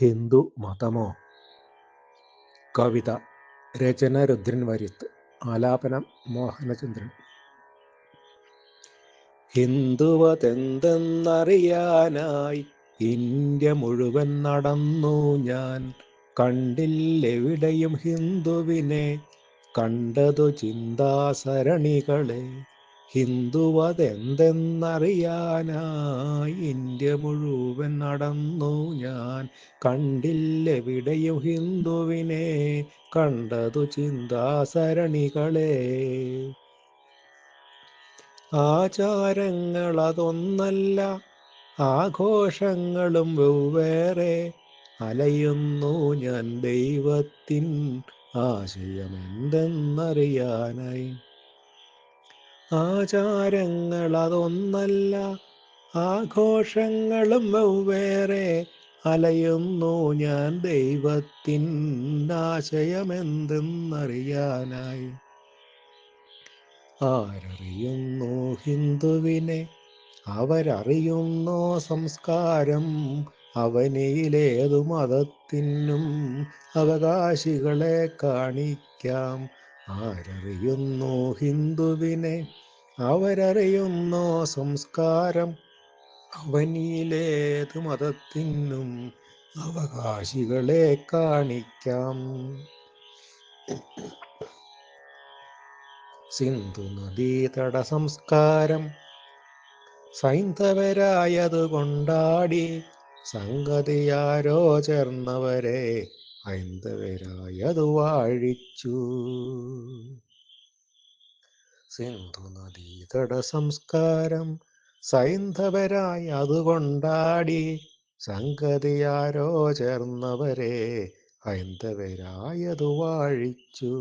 ഹിന്ദു മതമോ? കവിത രചന രുദ്രൻ വരിത്ത് ആലാപനം മോഹനചന്ദ്രൻ. ഹിന്ദുവതെന്തെന്നറിയാനായി ഇന്ത്യ മുഴുവൻ നടന്നു ഞാൻ കണ്ടില്ലെവിടെയും ഹിന്ദുവിനെ കണ്ടതു ചിന്താസരണികളെ. ഹിന്ദുവതെന്തെന്നറിയാനായി ഇന്ത്യ മുഴുവൻ നടന്നു ഞാൻ. കണ്ടില്ലെവിടെയും ഹിന്ദുവിനെ കണ്ടതു ചിന്താസരണികളെ. ആചാരങ്ങൾ അതൊന്നല്ല ആഘോഷങ്ങളും വെവ്വേറെ. അലയുന്നു ഞാൻ ദൈവത്തിൻ ആശയമെന്തെന്നറിയാനായി. ആചാരങ്ങളതൊന്നല്ല ആഘോഷങ്ങളും വെവ്വേറെ അലയുന്നു. ഞാൻ ദൈവത്തിൻ ആശയമെന്തെന്നറിയാനായി. ആരറിയുന്നു ഹിന്ദുവിനെ? അവരറിയുന്നോ സംസ്കാരം. അവനിയിലേതു മതത്തിനും അവകാശികളെ കാണിക്കാം. ആരറിയുന്നു ഹിന്ദുവിനെ? അവരറിയുന്നു സംസ്കാരം. അവനിയിലേത് മതത്തിനും അവകാശികളെ കാണിക്കാം. സിന്ധു നദീതട സംസ്കാരം. സൈന്ധവരായത് കൊണ്ടാടി സംഗതിയാരോ ചേർന്നവരെ? ഹൈന്ദവരായതു വാഴിച്ചു. സിന്ധു നദീതട സംസ്കാരം സൈന്ധവരായി അതുകൊണ്ടാടി സംഗതിയാരോ ചേർന്നവരെ ഹൈന്ദവരായതു വാഴിച്ചു.